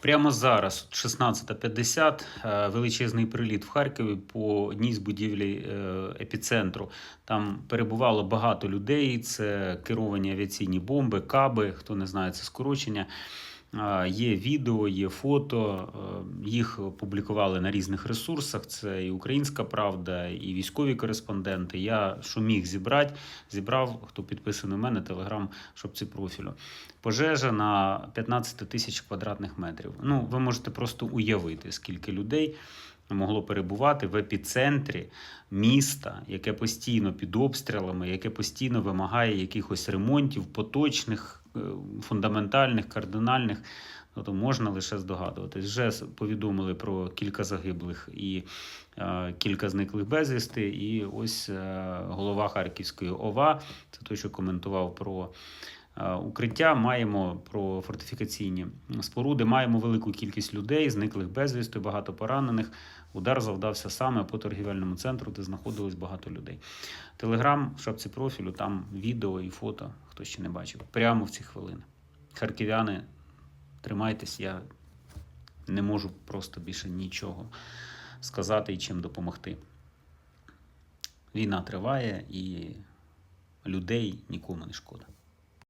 Прямо зараз, 16.50, е, величезний приліт в Харкові по одній з будівлі е, епіцентру. Там перебувало багато людей. Це керовані авіаційні бомби, каби. Хто не знає, це скорочення. Є відео, є фото. е, Їх опублікували на різних ресурсах. Це і Українська Правда, і військові кореспонденти. Я що міг зібрати, зібрав, хто підписаний у мене, телеграм, щоб ці профілю. Пожежа на 15 тисяч квадратних метрів. Ну, ви можете просто уявити, скільки людей могло перебувати в епіцентрі міста, яке постійно під обстрілами, яке постійно вимагає якихось ремонтів, поточних, е, фундаментальних, кардинальних. Тобто можна лише здогадуватись. Вже повідомили про кілька загиблих і е, кілька зниклих безвісти. І ось е, голова Харківської ОВА, це той, що коментував про укриття. Маємо про фортифікаційні споруди. Маємо велику кількість людей, зниклих безвісти, багато поранених. Удар завдався саме по торгівельному центру, де знаходилось багато людей. Телеграм, в шапці профілю, там відео і фото, хто ще не бачив, прямо в ці хвилини. Харків'яни, тримайтесь, я не можу просто більше нічого сказати і чим допомогти. Війна триває і людей нікому не шкода.